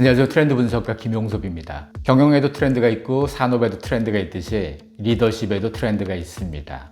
안녕하세요. 트렌드 분석가 김용섭입니다. 경영에도 트렌드가 있고 산업에도 트렌드가 있듯이 리더십에도 트렌드가 있습니다.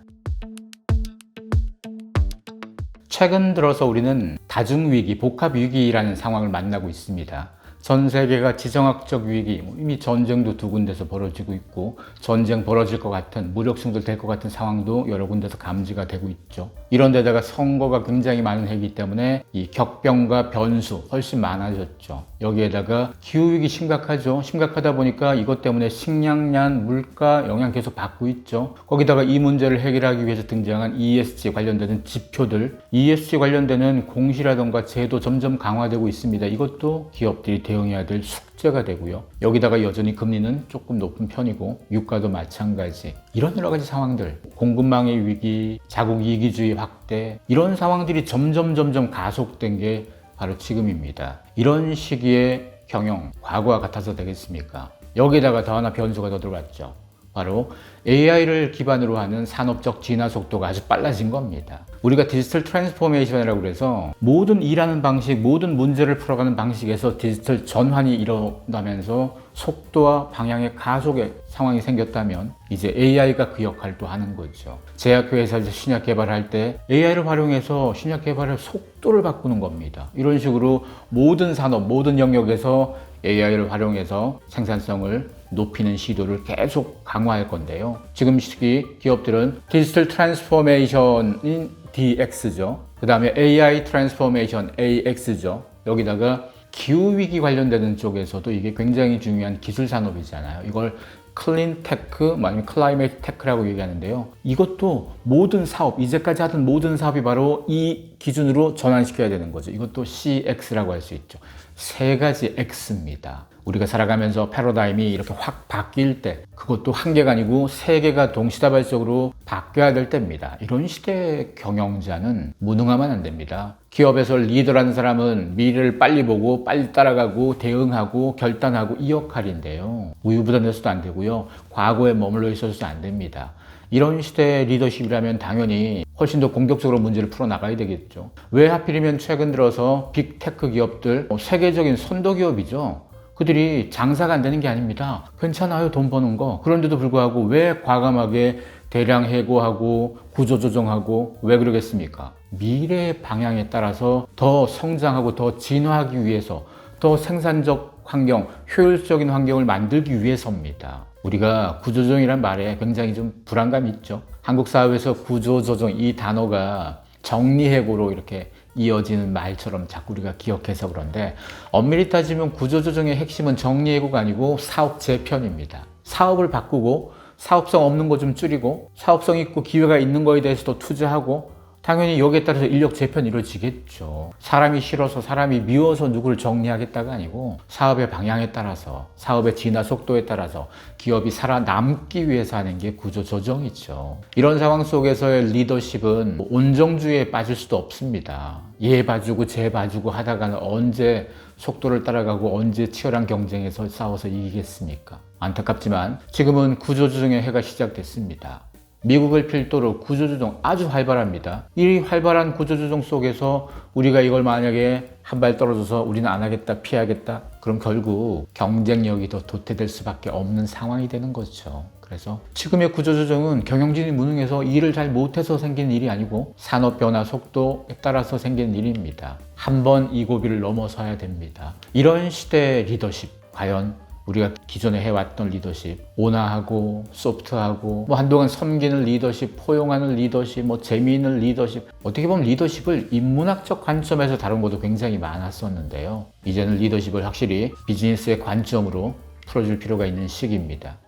최근 들어서 우리는 다중위기, 복합위기라는 상황을 만나고 있습니다. 전 세계가 지정학적 위기, 뭐 이미 전쟁도 두 군데서 벌어지고 있고 전쟁 벌어질 것 같은 무력 충돌 될 것 같은 상황도 여러 군데서 감지가 되고 있죠. 이런 데다가 선거가 굉장히 많은 해이기 때문에 이 격병과 변수 훨씬 많아졌죠. 여기에다가 기후 위기 심각하죠. 심각하다 보니까 이것 때문에 식량난, 물가 영향 계속 받고 있죠. 거기다가 이 문제를 해결하기 위해서 등장한 ESG 관련되는 지표들, ESG 관련되는 공시라던가 제도 점점 강화되고 있습니다. 이것도 기업들이 대응 해야 될 숙제가 되고요. 여기다가 여전히 금리는 조금 높은 편이고 유가도 마찬가지. 이런 여러 가지 상황들, 공급망의 위기, 자국 이기주의 확대 이런 상황들이 점점 점점 가속된 게 바로 지금입니다. 이런 시기에 경영, 과거와 같아서 되겠습니까? 여기다가 더 하나 변수가 더 들어왔죠. 바로 AI를 기반으로 하는 산업적 진화 속도가 아주 빨라진 겁니다. 우리가 디지털 트랜스포메이션이라고 그래서 모든 일하는 방식, 모든 문제를 풀어가는 방식에서 디지털 전환이 일어나면서 속도와 방향의 가속의 상황이 생겼다면 이제 AI가 그 역할도 하는 거죠. 제약회사에서 신약 개발할 때 AI를 활용해서 신약 개발의 속도를 바꾸는 겁니다. 이런 식으로 모든 산업, 모든 영역에서 AI를 활용해서 생산성을 높이는 시도를 계속 강화할 건데요. 지금 시기 기업들은 디지털 트랜스포메이션인 DX죠. 그 다음에 AI 트랜스포메이션 AX죠. 여기다가 기후위기 관련되는 쪽에서도 이게 굉장히 중요한 기술 산업이잖아요. 이걸 클린 테크, 뭐 아니면 클라이메이트 테크라고 얘기하는데요. 이것도 모든 사업, 이제까지 하던 모든 사업이 바로 이 기준으로 전환시켜야 되는 거죠. 이것도 CX라고 할 수 있죠. 세 가지 X입니다. 우리가 살아가면서 패러다임이 이렇게 확 바뀔 때 그것도 한 개가 아니고 세 개가 동시다발적으로 바뀌어야 될 때입니다. 이런 시대의 경영자는 무능하면 안 됩니다. 기업에서 리더라는 사람은 미래를 빨리 보고 빨리 따라가고 대응하고 결단하고 이 역할인데요. 우유부단해서도 안 되고요. 과거에 머물러 있어서도 안 됩니다. 이런 시대의 리더십이라면 당연히 훨씬 더 공격적으로 문제를 풀어나가야 되겠죠. 왜 하필이면 최근 들어서 빅테크 기업들, 뭐 세계적인 선도 기업이죠. 그들이 장사가 안 되는 게 아닙니다. 괜찮아요, 돈 버는 거. 그런데도 불구하고 왜 과감하게 대량 해고하고 구조조정하고 왜 그러겠습니까? 미래의 방향에 따라서 더 성장하고 더 진화하기 위해서 더 생산적 환경, 효율적인 환경을 만들기 위해서입니다. 우리가 구조조정이란 말에 굉장히 좀 불안감이 있죠. 한국 사회에서 구조조정 이 단어가 정리해고로 이렇게 이어지는 말처럼 자꾸 우리가 기억해서 그런데 엄밀히 따지면 구조조정의 핵심은 정리해고가 아니고 사업 재편입니다. 사업을 바꾸고 사업성 없는 거 좀 줄이고 사업성 있고 기회가 있는 거에 대해서도 투자하고 당연히 여기에 따라서 인력 재편이 이루어지겠죠. 사람이 싫어서 사람이 미워서 누구를 정리하겠다가 아니고 사업의 방향에 따라서 사업의 진화 속도에 따라서 기업이 살아남기 위해서 하는 게 구조 조정이죠. 이런 상황 속에서의 리더십은 온정주의에 빠질 수도 없습니다. 얘 봐주고 쟤 봐주고 하다가는 언제 속도를 따라가고 언제 치열한 경쟁에서 싸워서 이기겠습니까? 안타깝지만 지금은 구조조정의 해가 시작됐습니다. 미국을 필두로 구조조정 아주 활발합니다. 이 활발한 구조조정 속에서 우리가 이걸 만약에 한 발 떨어져서 우리는 안 하겠다, 피하겠다. 그럼 결국 경쟁력이 더 도태될 수밖에 없는 상황이 되는 거죠. 그래서 지금의 구조조정은 경영진이 무능해서 일을 잘 못해서 생긴 일이 아니고 산업 변화 속도에 따라서 생긴 일입니다. 한 번 이 고비를 넘어서야 됩니다. 이런 시대의 리더십, 과연 우리가 기존에 해왔던 리더십, 온화하고 소프트하고 뭐 한동안 섬기는 리더십, 포용하는 리더십, 뭐 재미있는 리더십 어떻게 보면 리더십을 인문학적 관점에서 다룬 것도 굉장히 많았었는데요. 이제는 리더십을 확실히 비즈니스의 관점으로 풀어줄 필요가 있는 시기입니다.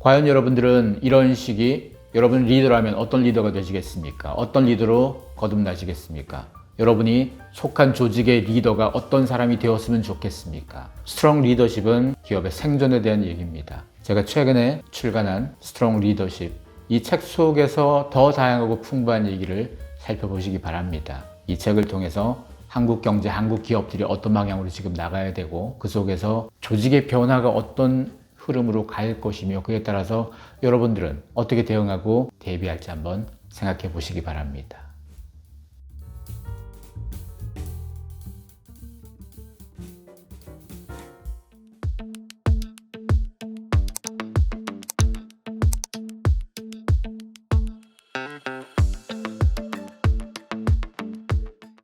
과연 여러분들은 이런 시기 여러분 리더라면 어떤 리더가 되시겠습니까? 어떤 리더로 거듭나시겠습니까? 여러분이 속한 조직의 리더가 어떤 사람이 되었으면 좋겠습니까? 스트롱 리더십은 기업의 생존에 대한 얘기입니다. 제가 최근에 출간한 스트롱 리더십 이 책 속에서 더 다양하고 풍부한 얘기를 살펴보시기 바랍니다. 이 책을 통해서 한국 경제, 한국 기업들이 어떤 방향으로 지금 나가야 되고 그 속에서 조직의 변화가 어떤 흐름으로 갈 것이며 그에 따라서 여러분들은 어떻게 대응하고 대비할지 한번 생각해 보시기 바랍니다.